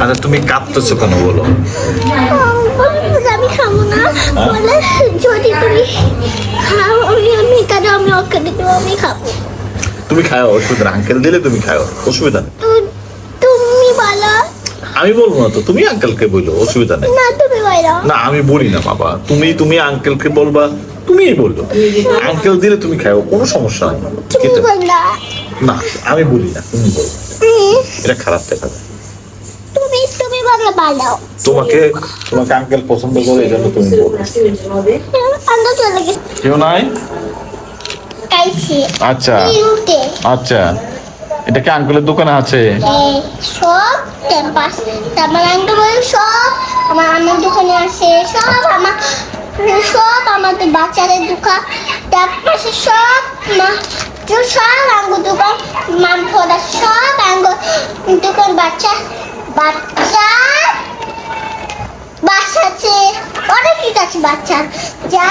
আচ্ছা তুমি কাঁদতেছো কেন বলো? আমি খাব না। বলে যদি তুমি খাও আমি আমি কেন আমি ওকে দিতে আমি খাব। তুমি খাও নেই আঙ্কেল দিলে তুমি খাও অসুবিধা নেই। তুমি বলো। আমি বলব না তো তুমি আঙ্কেলকে বলো অসুবিধা নেই। না তুমি বলো। না আমি বলি না বাবা। তুমি তুমি আঙ্কেলকে বলবা তুমিই বলল আঙ্কেল দিলে তুমি খাও কোনো সমস্যা নেই। না আমি বলি না তুমি বলো। এটা খারাপ দেখা যায়। বলো বলো তোমাকে তোমাকে আঙ্কেল পছন্দ করে এই জন্য তুমি বলো চলে গেছি। কেউ নাই? আচ্ছা। আচ্ছা। এটা কি আঙ্কেলের দোকানে আছে? সব ক্যাম্পাস তারপর আঙ্কেল বলে সব আমার আমার দোকানে আছে সব আমার সব আমাদের বাচ্চাদের দোকান। তারপর সব মা সব আঙ্গুর দোকান ফোড়া সব আঙ্গুর দোকান বাচ্চা বাচ্চা আছে কিছু যা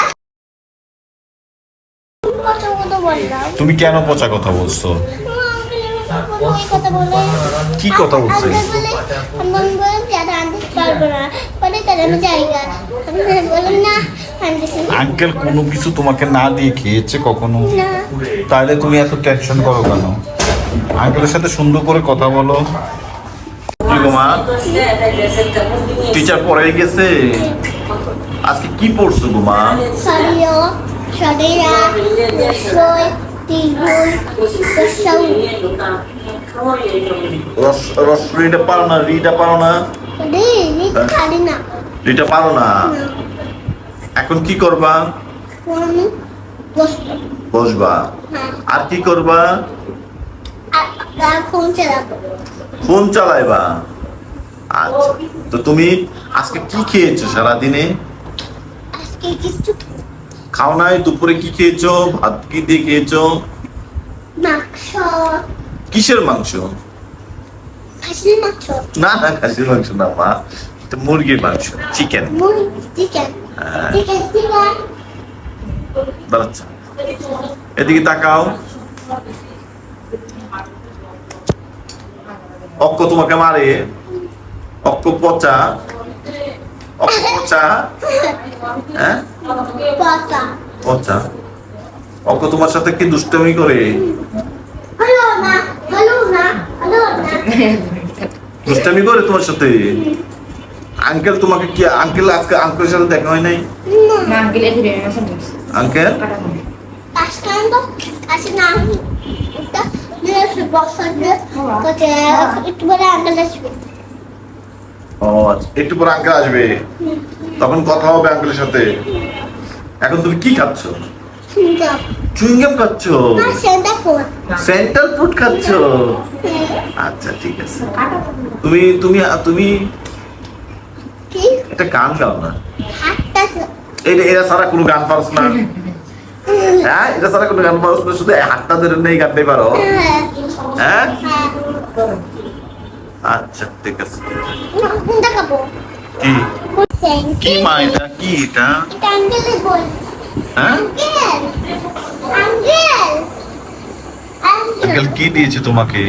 তুমি কেন পচা কথা বলছো কি কথা বলছে? আঙ্কেল কোনো কিছু তোমাকে না দিয়ে খেয়েছে কখনো তাহলে তুমি এত টেনশন করো কেন আঙ্কেলের সাথে সুন্দর করে কথা বলো টিচার পড়াই গেছে আজকে কি পড়ছো গো মা? সরিয় সরিয়া রসই তিগুল রসৌ রস রস রিটা পারো না রিটা পারো না। রে নি খালি না। রিটা পারো না? এখন কি করবা? বসবা। হ্যাঁ। আর কি করবা? ফোন চালাইবা। আচ্ছা তো তুমি আজকে কি খেয়েছো সারাদিনে? খাও নাই দুপুরে কি খেয়েছো? ভাত কি দিয়ে খেয়েছো? মাংস। কিসের মাংস? খাসির মাংস। না না খাসির মাংস না মা। এটা মুরগির মাংস চিকেন চিকেন হ্যাঁ। চিকেন দাঁড়াচ্ছে। এদিকে তাকাও। অক্ক তোমাকে মারে। অক্ক পচা। পচা হ্যাঁ? পচা। পচা? অক্ক তোমার সাথে কি দুষ্টমি করে? দুষ্টামি করে তোমার সাথে? আঙ্কেল তোমাকে কি আঙ্কেল আজকে আঙ্কেলের সাথে দেখা হয় নাই? আঙ্কেল? না আঙ্কেল ও একটু পর আঙ্কেল আসবে। তখন কথা হবে আঙ্কেলের সাথে। এখন তুমি কি খাচ্ছ? চুইংগাম খাচ্ছ? সেন্টার ফুড খাচ্ছ? আচ্ছা ঠিক আছে। তুমি তুমি তুমি কি? একটা গান গাও না। এটা এরা সারা কোনো গান পারস না। হ্যাঁ এটা সারা কোনো গান পারস না। শুধু হাতটা ধরে নেই গানটাই পারো। হ্যাঁ। আচ্ছা ঠিক আছে। কি? কি মা এটা? কি এটা? হ্যাঁ? আঙ্কেল! কি দিয়েছে তোমাকে?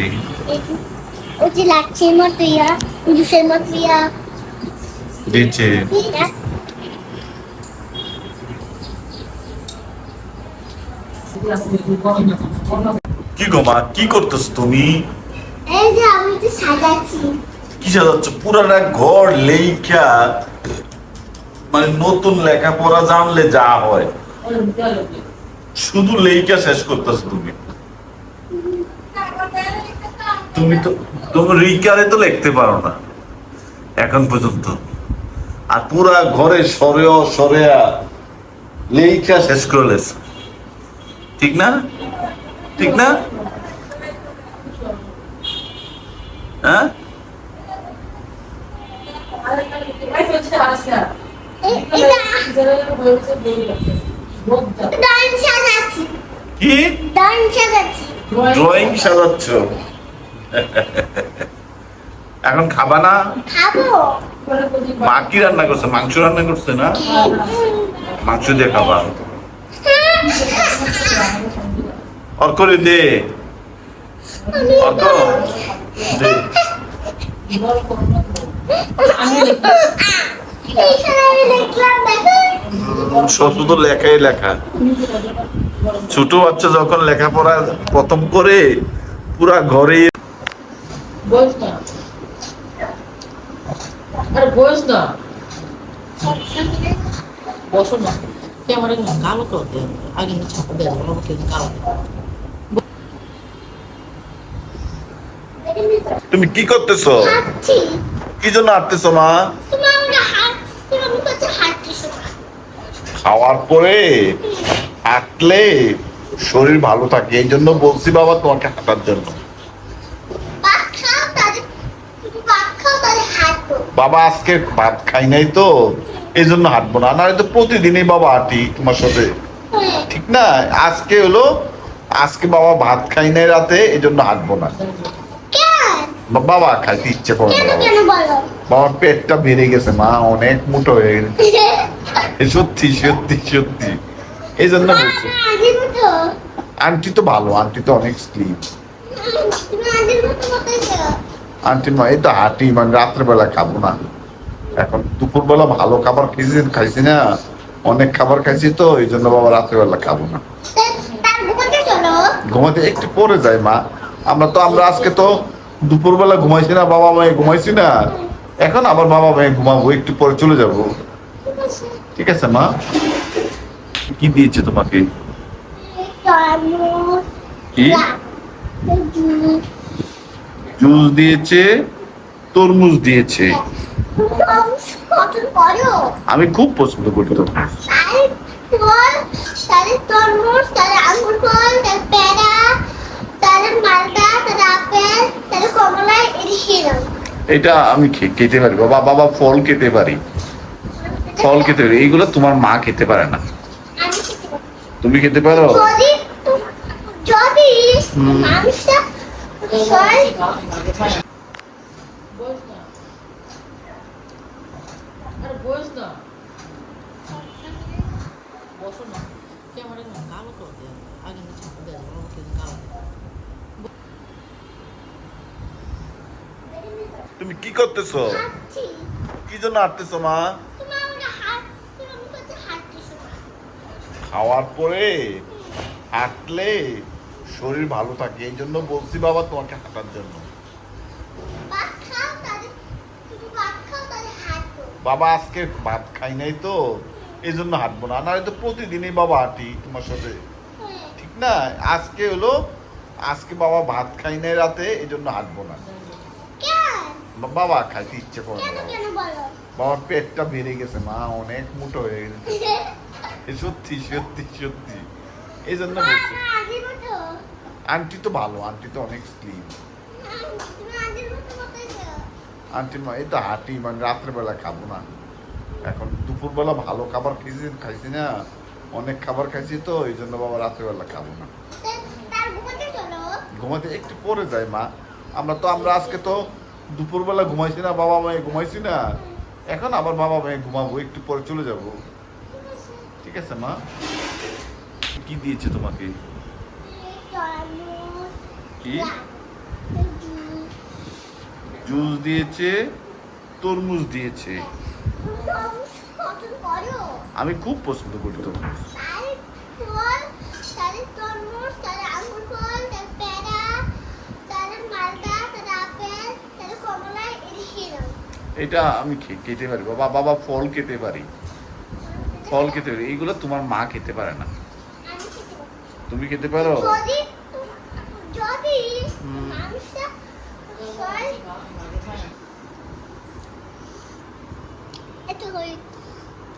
ও যে লাচ্ছির মতো ইয়া জুসের মতো ইয়া দিয়েছে কি গো মা কি করতেছ তুমি? কি পুরাটা ঘর লেখা মানে নতুন জানলে যা হয়। শুধু লেখা শেষ করতেছ তুমি। তুমি তো, তুমি রিকারে তো লিখতে পারো না, এখন পর্যন্ত। আর পুরা ঘরে সরেও সরেয়া লেখা শেষ করে ঠিক না? ঠিক না? হ্যাঁ? ড্রয়িং এখন খাবা না? মা কি রান্না করছে? মাংস রান্না করছে না? মাংস দিয়ে খাবা। অর্ক দে। অর্ক? শুধু লেখাই লেখা। ছোট বাচ্চা যখন লেখাপড়া প্রথম করে, পুরা ঘরে বসো না। কালো তো আগে ছাপা আমাকে কালো তুমি কি করতেছো? কি জন্য আটতেছো মা? খাওয়ার পরে হাঁটলে শরীর ভালো থাকে এই জন্য বলছি বাবা তোমাকে হাঁটার জন্য। বাবা আজকে ভাত খাই নাই তো এই জন্য হাঁটবো না। না তো প্রতিদিনই বাবা হাঁটি তোমার সাথে। হ্যাঁ। ঠিক না? আজকে হলো আজকে বাবা ভাত খাই নাই রাতে এই জন্য হাঁটবো না। বাবা খাইতে ইচ্ছে করে না বাবা। বাবার পেটটা বেড়ে গেছে মা অনেক মোটো হয়ে গেছে। সত্যি সত্যি সত্যি। এই জন্য বলছি। আন্টি তো ভালো আন্টি তো অনেক স্লিম আন্টি মা এই তো হাঁটি মানে রাত্রেবেলা খাব না। এখন দুপুরবেলা ভালো খাবার খেয়েছি খাইছি না। অনেক খাবার খাইছি তো এই জন্য বাবা রাত্রেবেলা খাব না। ঘুমাতে একটু পরে যায় মা। আমরা তো আমরা আজকে তো দুপুরবেলা ঘুমাইছি না, বাবা মায়ে ঘুমাইছি না। এখন আবার বাবা মায়ে ঘুমাবো, একটু পরে চলে যাব। ঠিক আছে, মা? কি দিয়েছে তোমাকে? কি? জুস দিয়েছে, তরমুজ দিয়েছে। আমি খুব পছন্দ করি তরমুজ। তার তরমুজ তার আঙ্গুর ফল তার পেড়া এটা আমি খেতে পারি বাবা বাবা ফল খেতে পারি। ফল খেতে পারি এইগুলো তোমার মা খেতে পারে না। তুমি খেতে পারো? বসো না। ক্যামেরা না। কালো আগে ছাপা দেয় আমাকে কালো তুমি কি করতেছো? কি জন্য আটতেছো মা? খাওয়ার পরে হাঁটলে শরীর ভালো থাকে এই জন্য বলছি বাবা তোমাকে হাঁটার জন্য। বাবা আজকে ভাত খাই নাই তো এই জন্য হাঁটবো না। না তো প্রতিদিনই বাবা হাঁটি তোমার সাথে। হ্যাঁ। ঠিক না? আজকে হলো আজকে বাবা ভাত খাই নাই রাতে এই জন্য হাঁটবো না। বাবা খাইতে ইচ্ছে করে না বাবা। বাবার পেটটা বেড়ে গেছে মা অনেক মোটো হয়ে গেছে। সত্যি সত্যি সত্যি। এই জন্য বলছি। আন্টি তো ভালো আন্টি তো অনেক স্লিম আন্টি মা এই তো হাঁটি মানে রাত্রেবেলা খাব না। এখন দুপুরবেলা ভালো খাবার খেয়েছি খাইছি না অনেক খাবার খাইছি তো এই জন্য বাবা রাত্রেবেলা খাব না। ঘুমাতে একটু পরে যাই মা। আমরা তো আমরা আজকে তো দুপুরবেলা ঘুমাইছি না, বাবা মায়ে ঘুমাইছি না। এখন আবার বাবা মায়ে ঘুমাবো, একটু পরে চলে যাব। ঠিক আছে মা? কি দিয়েছে তোমাকে? কি? জুস দিয়েছে, তরমুজ দিয়েছে। আমি খুব পছন্দ করি তরমুজ তার ফল তার তরমুজ তার আঙ্গুর ফল তার পেড়া তার মালটা তার আপেল তার কমলা এদিকে দাও এটা আমি খেতে পারি বাবা বাবা ফল খেতে পারি। ফল খেতে পারি এইগুলো তোমার মা খেতে পারে না। তুমি খেতে পারো?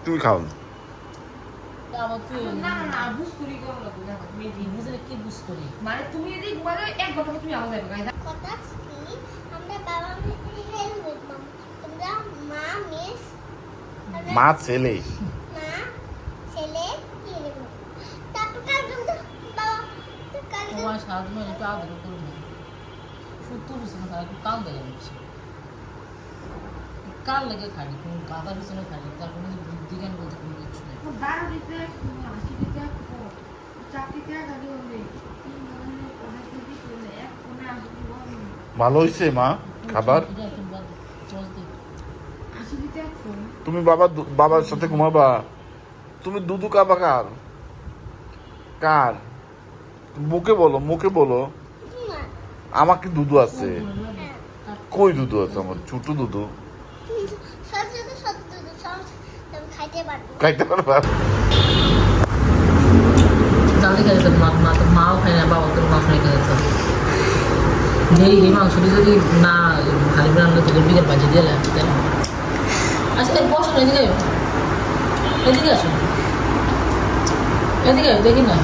তুমি খাও না। মানে তুমি যদি এক ঘণ্টা তুমি আওয়াজ কথা কি আমরা বাবা মেয়ে হেলমেট মাম তোমরা মা মিস মা ছেলে মা ছেলে হেলমেট তারপর কাল কিন্তু বাবা তো কাল তোমার সারাদিন একটু আদর করুন সত্য বুঝতে না একটু কান দেয় যাচ্ছে। কাল লেগে কোন পিছনে তার কোনো বুদ্ধি জ্ঞান বলতে কোনো কিছু নেই। ভালো হয়েছে মা খাবার? তুমি বাবা বাবার সাথে ঘুমাবা? তুমি দুধু কাবা কার? কার? মুখে বলো মুখে বলো। আমাকে দুধু আছে? কই দুধু আছে আমার? ছোট দুধু খাইতে পারব? মা তো মাও না বাবা মাংসটি যদি না হালি রান্না তোদের বিকেল বাজে দিয়ে লাগে তাই না? আচ্ছা এই বসো এদিকে এদিকে আসুন এদিকে দেখি না।